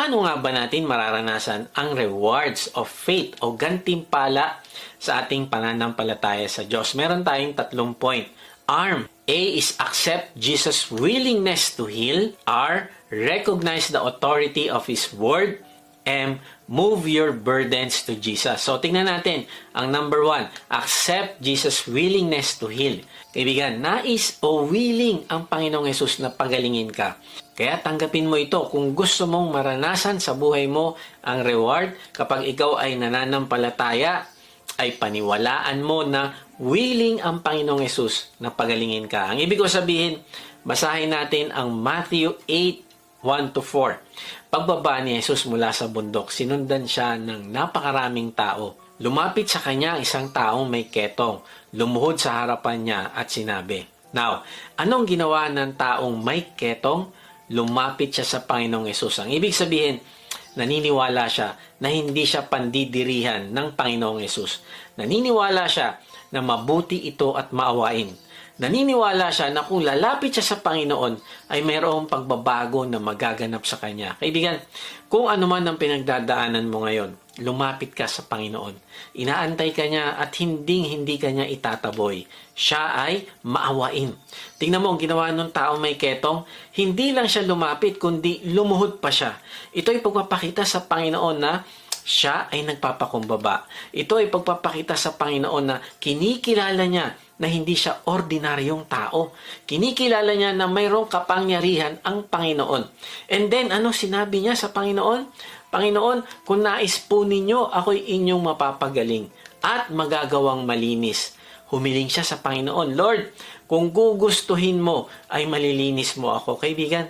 paano nga ba natin mararanasan ang rewards of faith o gantimpala sa ating pananampalataya sa Diyos? Meron tayong tatlong point. Arm. A is accept Jesus' willingness to heal. R. Recognize the authority of His Word. M. Move your burdens to Jesus. So, tingnan natin. Ang number one, accept Jesus' willingness to heal. Kaibigan, nais o willing ang Panginoong Yesus na pagalingin ka. Kaya tanggapin mo ito kung gusto mong maranasan sa buhay mo ang reward kapag ikaw ay nananampalataya ay paniwalaan mo na willing ang Panginoong Yesus na pagalingin ka. Ang ibig ko sabihin, basahin natin ang Matthew 8, 1 to 4. Pagbaba ni Jesus mula sa bundok, sinundan siya ng napakaraming tao. Lumapit sa kanya ang isang taong may ketong, lumuhod sa harapan niya at sinabi, Now, anong ginawa ng taong may ketong? Lumapit siya sa Panginoong Yesus. Ang ibig sabihin, naniniwala siya na hindi siya pandidirihan ng Panginoong Yesus. Naniniwala siya na mabuti ito at maawain. Naniniwala siya na kung lalapit siya sa Panginoon ay mayroong pagbabago na magaganap sa kanya. Kaibigan, kung ano man ang pinagdadaanan mo ngayon, lumapit ka sa Panginoon. Inaantay ka niya at hindi hindi ka niya itataboy. Siya ay maawain. Tingnan mo ang ginawa ng tao may ketong, hindi lang siya lumapit kundi lumuhod pa siya. Ito ay pagpapakita sa Panginoon na siya ay nagpapakumbaba. Ito ay pagpapakita sa Panginoon na kinikilala niya na hindi siya ordinaryong tao. Kinikilala niya na mayroong kapangyarihan ang Panginoon. And then, ano sinabi niya sa Panginoon? Panginoon, kung nais po ninyo, ako'y inyong mapapagaling at magagawang malinis. Humiling siya sa Panginoon, Lord, kung gugustuhin mo, ay malilinis mo ako. Kaibigan,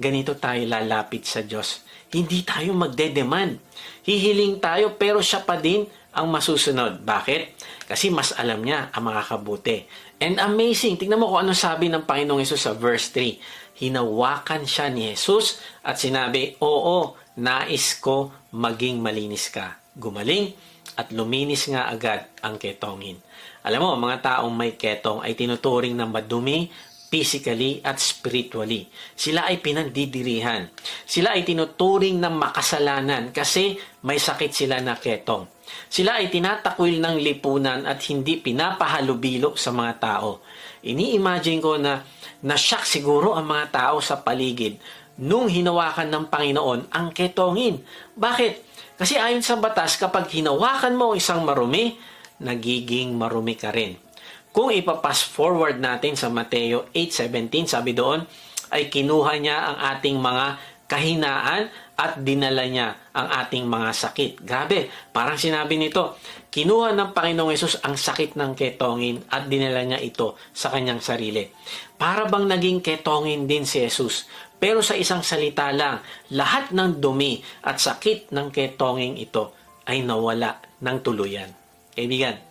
ganito tayo lalapit sa Diyos. Hindi tayo magdedemand. Hihiling tayo pero siya pa din ang masusunod. Bakit? Kasi mas alam niya ang mga kabuti. And amazing, tingnan mo kung ano sabi ng Panginoong Yesus sa verse 3. Hinawakan siya ni Jesus at sinabi, Oo, nais ko maging malinis ka. Gumaling at luminis nga agad ang ketongin. Alam mo, mga taong may ketong ay tinuturing na madumi, physically at spiritually. Sila ay pinandidirihan. Sila ay tinuturing ng makasalanan kasi may sakit sila na ketong. Sila ay tinatakwil ng lipunan at hindi pinapahalubilo sa mga tao. Ini-imagine ko na na-shock siguro ang mga tao sa paligid nung hinawakan ng Panginoon ang ketongin. Bakit? Kasi ayon sa batas, kapag hinawakan mo isang marumi, nagiging marumi ka rin. Kung ipapass forward natin sa Mateo 8.17, sabi doon, ay kinuha niya ang ating mga kahinaan at dinala niya ang ating mga sakit. Grabe, parang sinabi nito, kinuha ng Panginoong Yesus ang sakit ng ketongin at dinala niya ito sa kanyang sarili. Para bang naging ketongin din si Jesus. Pero sa isang salita lang, lahat ng dumi at sakit ng ketongin ito ay nawala ng tuluyan. Kaibigan,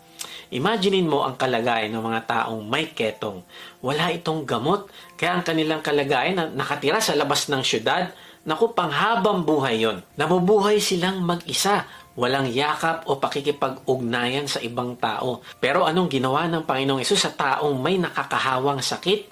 Imaginein mo ang kalagayan ng mga taong may ketong. Wala itong gamot, kaya ang kanilang kalagayan na nakatira sa labas ng syudad, naku, panghabang buhay yon. Nabubuhay silang mag-isa, walang yakap o pakikipag-ugnayan sa ibang tao. Pero anong ginawa ng Panginoong Yesus sa taong may nakakahawang sakit?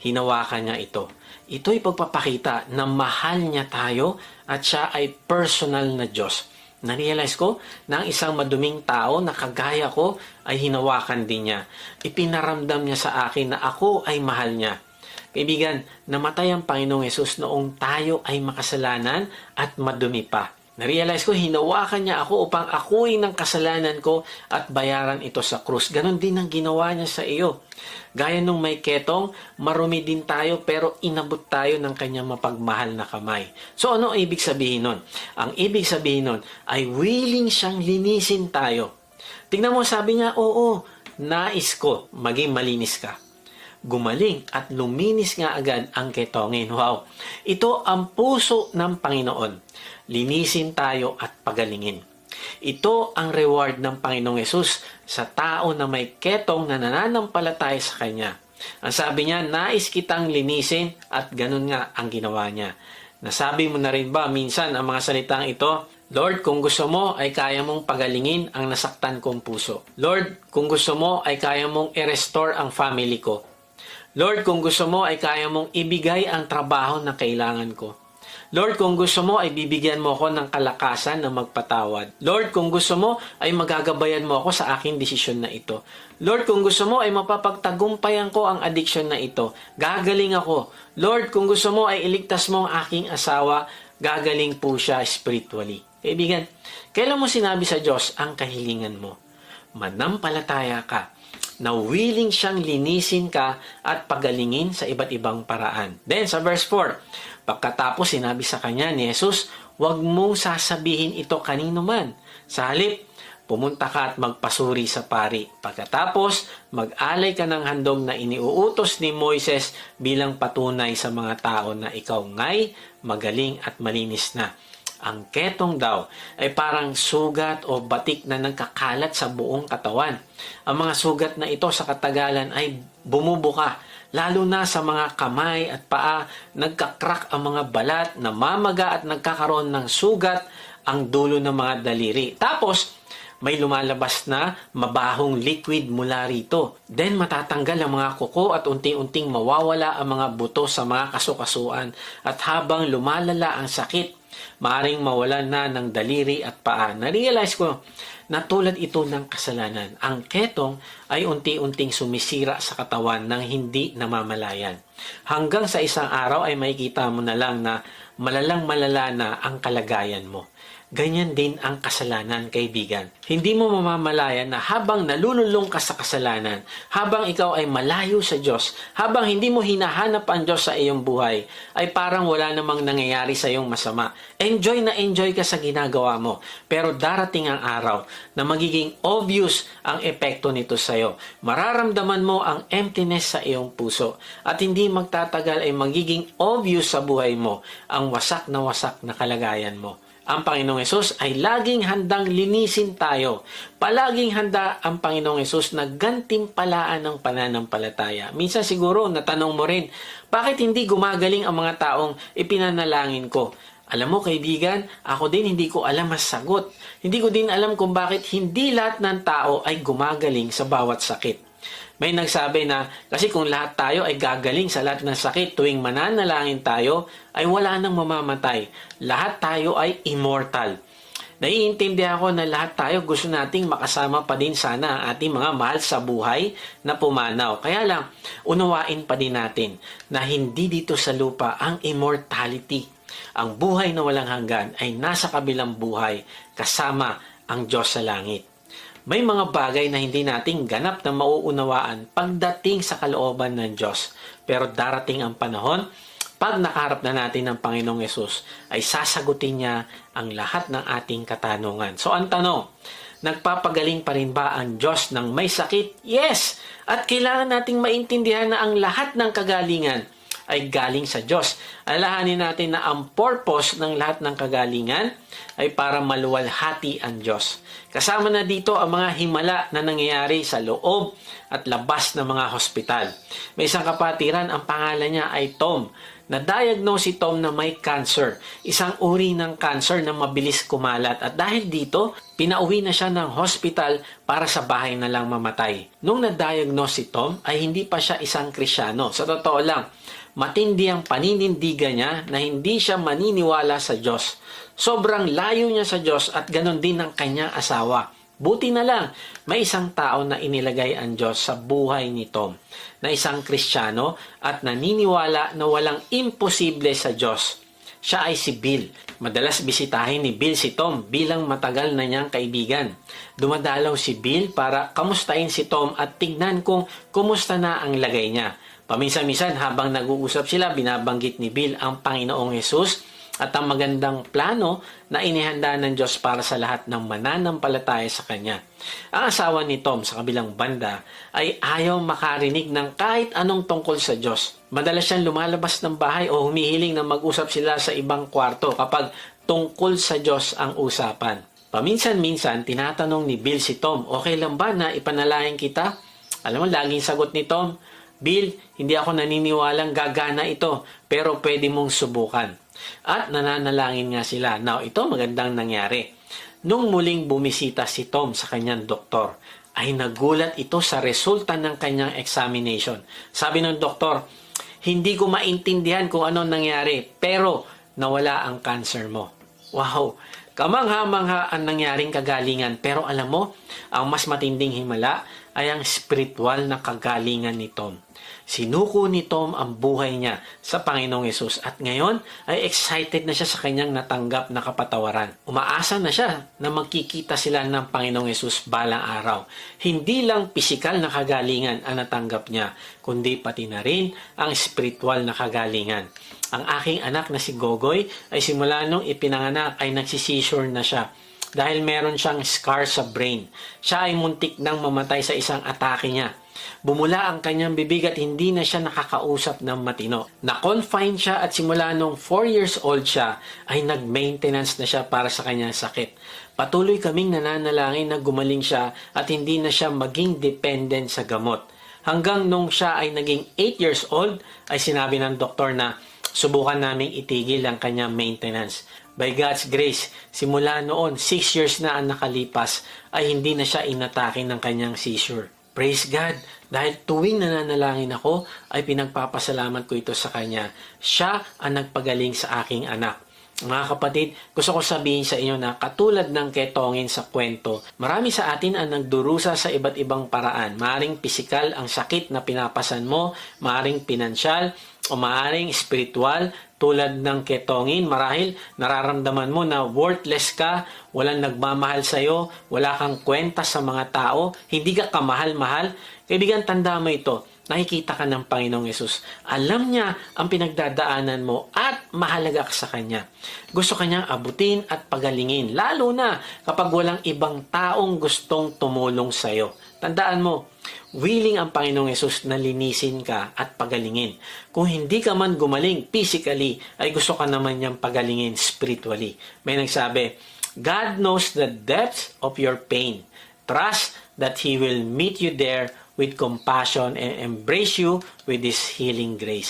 Hinawakan niya ito. Ito'y pagpapakita na mahal niya tayo at siya ay personal na Diyos. Narealize ko na ang isang maduming tao na kagaya ko ay hinawakan din niya. Ipinaramdam niya sa akin na ako ay mahal niya. Kaibigan, namatay ang Panginoong Yesus noong tayo ay makasalanan at madumi pa. Narealize ko, hinawakan niya ako upang akuin ng kasalanan ko at bayaran ito sa krus. Ganon din ang ginawa niya sa iyo. Gaya nung may ketong, marumi din tayo pero inabot tayo ng kanyang mapagmahal na kamay. So ano ang ibig sabihin nun? Ang ibig sabihin nun ay willing siyang linisin tayo. Tingnan mo, sabi niya, oo, nais ko maging malinis ka gumaling at luminis nga agad ang ketongin. Wow! Ito ang puso ng Panginoon. Linisin tayo at pagalingin. Ito ang reward ng Panginoong Yesus sa tao na may ketong na nananampalataya sa Kanya. Ang sabi niya, nais kitang linisin at ganun nga ang ginawa niya. Nasabi mo na rin ba minsan ang mga salitang ito? Lord, kung gusto mo ay kaya mong pagalingin ang nasaktan kong puso. Lord, kung gusto mo ay kaya mong i-restore ang family ko. Lord, kung gusto mo ay kaya mong ibigay ang trabaho na kailangan ko. Lord, kung gusto mo ay bibigyan mo ako ng kalakasan na magpatawad. Lord, kung gusto mo ay magagabayan mo ako sa aking desisyon na ito. Lord, kung gusto mo ay mapapagtagumpayan ko ang addiction na ito. Gagaling ako. Lord, kung gusto mo ay iligtas mo ang aking asawa. Gagaling po siya spiritually. Kaibigan, kailan mo sinabi sa Diyos ang kahilingan mo? Manampalataya ka na willing siyang linisin ka at pagalingin sa iba't ibang paraan. Then sa verse 4, pagkatapos sinabi sa kanya ni Jesus, huwag mong sasabihin ito kanino man. Sa halip, pumunta ka at magpasuri sa pari. Pagkatapos, mag-alay ka ng handog na iniuutos ni Moises bilang patunay sa mga tao na ikaw nga'y magaling at malinis na. Ang ketong daw ay parang sugat o batik na nagkakalat sa buong katawan. Ang mga sugat na ito sa katagalan ay bumubuka, lalo na sa mga kamay at paa, nagkakrak ang mga balat, namamaga at nagkakaroon ng sugat ang dulo ng mga daliri. Tapos, may lumalabas na mabahong liquid mula rito. Then matatanggal ang mga kuko at unti-unting mawawala ang mga buto sa mga kasukasuan at habang lumalala ang sakit, maaring mawalan na ng daliri at paa. Na-realize ko na tulad ito ng kasalanan. Ang ketong ay unti-unting sumisira sa katawan ng hindi namamalayan. Hanggang sa isang araw ay makikita mo na lang na malalang malala na ang kalagayan mo. Ganyan din ang kasalanan, kaibigan. Hindi mo mamamalayan na habang nalululong ka sa kasalanan, habang ikaw ay malayo sa Diyos, habang hindi mo hinahanap ang Diyos sa iyong buhay, ay parang wala namang nangyayari sa iyong masama. Enjoy na enjoy ka sa ginagawa mo. Pero darating ang araw na magiging obvious ang epekto nito sa iyo. Mararamdaman mo ang emptiness sa iyong puso. At hindi magtatagal ay magiging obvious sa buhay mo ang wasak na wasak na kalagayan mo ang Panginoong Yesus ay laging handang linisin tayo. Palaging handa ang Panginoong Yesus na gantimpalaan ng pananampalataya. Minsan siguro natanong mo rin, bakit hindi gumagaling ang mga taong ipinanalangin ko? Alam mo kaibigan, ako din hindi ko alam ang sagot. Hindi ko din alam kung bakit hindi lahat ng tao ay gumagaling sa bawat sakit. May nagsabi na kasi kung lahat tayo ay gagaling sa lahat ng sakit tuwing mananalangin tayo, ay wala nang mamamatay. Lahat tayo ay immortal. Naiintindihan ko na lahat tayo gusto nating makasama pa din sana ang ating mga mahal sa buhay na pumanaw. Kaya lang, unawain pa din natin na hindi dito sa lupa ang immortality. Ang buhay na walang hanggan ay nasa kabilang buhay kasama ang Diyos sa langit. May mga bagay na hindi nating ganap na mauunawaan pagdating sa kalooban ng Diyos. Pero darating ang panahon, pag nakaharap na natin ng Panginoong Yesus, ay sasagutin niya ang lahat ng ating katanungan. So ang tanong, nagpapagaling pa rin ba ang Diyos ng may sakit? Yes! At kailangan nating maintindihan na ang lahat ng kagalingan ay galing sa Diyos. Alahanin natin na ang purpose ng lahat ng kagalingan ay para maluwalhati ang Diyos. Kasama na dito ang mga himala na nangyayari sa loob at labas ng mga hospital. May isang kapatiran, ang pangalan niya ay Tom. Na-diagnose si Tom na may cancer, isang uri ng cancer na mabilis kumalat at dahil dito, pinauwi na siya ng hospital para sa bahay na lang mamatay. Nung na-diagnose si Tom ay hindi pa siya isang krisyano. Sa totoo lang, matindi ang paninindigan niya na hindi siya maniniwala sa Diyos. Sobrang layo niya sa Diyos at ganon din ng kanyang asawa. Buti na lang, may isang tao na inilagay ang Diyos sa buhay ni Tom, na isang kristyano at naniniwala na walang imposible sa Diyos. Siya ay si Bill. Madalas bisitahin ni Bill si Tom bilang matagal na niyang kaibigan. Dumadalaw si Bill para kamustahin si Tom at tignan kung kumusta na ang lagay niya. Paminsan-minsan habang nag-uusap sila, binabanggit ni Bill ang Panginoong Yesus at ang magandang plano na inihanda ng Diyos para sa lahat ng mananampalataya sa Kanya. Ang asawa ni Tom sa kabilang banda ay ayaw makarinig ng kahit anong tungkol sa Diyos. Madalas siyang lumalabas ng bahay o humihiling na mag-usap sila sa ibang kwarto kapag tungkol sa Diyos ang usapan. Paminsan-minsan, tinatanong ni Bill si Tom, okay lang ba na ipanalangin kita? Alam mo, laging sagot ni Tom, Bill, hindi ako naniniwalang gagana ito, pero pwede mong subukan. At nananalangin nga sila. Now, ito magandang nangyari. Nung muling bumisita si Tom sa kanyang doktor, ay nagulat ito sa resulta ng kanyang examination. Sabi ng doktor, hindi ko maintindihan kung ano nangyari, pero nawala ang cancer mo. Wow! Kamangha-mangha ang nangyaring kagalingan pero alam mo, ang mas matinding himala ay ang spiritual na kagalingan ni Tom. Sinuko ni Tom ang buhay niya sa Panginoong Yesus at ngayon ay excited na siya sa kanyang natanggap na kapatawaran. Umaasa na siya na magkikita sila ng Panginoong Yesus balang araw. Hindi lang pisikal na kagalingan ang natanggap niya, kundi pati na rin ang spiritual na kagalingan. Ang aking anak na si Gogoy ay simula nung ipinanganak ay nagsisisure na siya dahil meron siyang scar sa brain. Siya ay muntik nang mamatay sa isang atake niya. Bumula ang kanyang bibig at hindi na siya nakakausap ng matino. Na-confine siya at simula nung 4 years old siya ay nag-maintenance na siya para sa kanyang sakit. Patuloy kaming nananalangin na gumaling siya at hindi na siya maging dependent sa gamot. Hanggang nung siya ay naging 8 years old ay sinabi ng doktor na subukan naming itigil ang kanyang maintenance. By God's grace, simula noon, 6 years na ang nakalipas, ay hindi na siya inatake ng kanyang seizure. Praise God! Dahil tuwing nananalangin ako, ay pinagpapasalamat ko ito sa Kanya. Siya ang nagpagaling sa aking anak. Mga kapatid, gusto ko sabihin sa inyo na katulad ng ketongin sa kwento, marami sa atin ang nagdurusa sa iba't ibang paraan. Maaring pisikal ang sakit na pinapasan mo, maaring pinansyal, o maaring spiritual tulad ng ketongin. Marahil nararamdaman mo na worthless ka, walang nagmamahal sa'yo, wala kang kwenta sa mga tao, hindi ka kamahal-mahal. Kaibigan, tanda mo ito nakikita ka ng Panginoong Yesus. Alam niya ang pinagdadaanan mo at mahalaga ka sa Kanya. Gusto Kanyang abutin at pagalingin, lalo na kapag walang ibang taong gustong tumulong sa iyo. Tandaan mo, willing ang Panginoong Yesus na linisin ka at pagalingin. Kung hindi ka man gumaling physically, ay gusto ka naman niyang pagalingin spiritually. May nagsabi, God knows the depths of your pain. Trust that He will meet you there with compassion and embrace you with His healing grace.